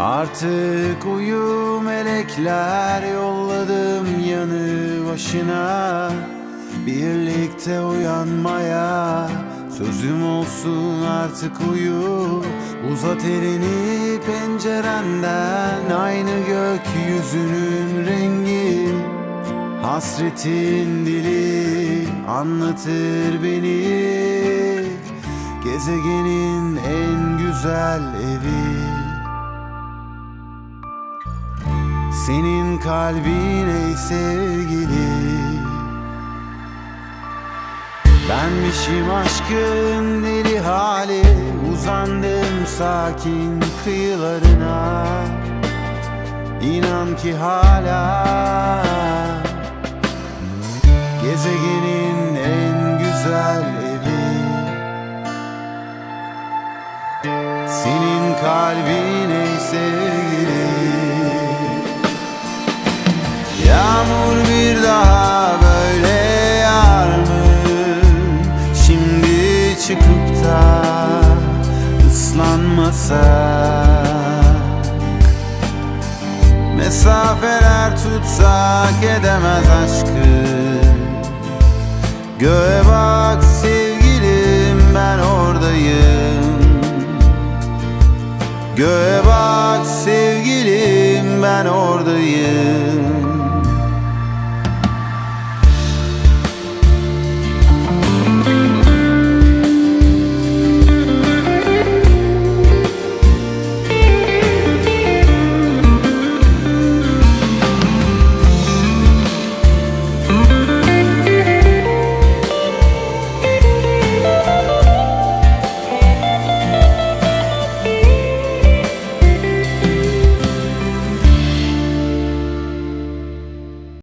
Artık uyu melekler yolladım yanı başına. Birlikte uyanmaya sözüm olsun artık uyu. Uzat elini pencerenden aynı gökyüzünün rengi. Hasretin dili anlatır beni. Gezegenin en güzel evi Senin kalbin ey sevgili. Benmişim aşkın deli hali Uzandım sakin kıyılarına. İnan ki hala Gezegenin en güzel evi. Senin kalbin ey sevgili bir daha böyle yağar mı? Şimdi çıkıp da ıslanmasak Mesafeler tutsak edemez aşkı. Göğe bak sevgilim ben oradayım. Göğe bak sevgilim ben oradayım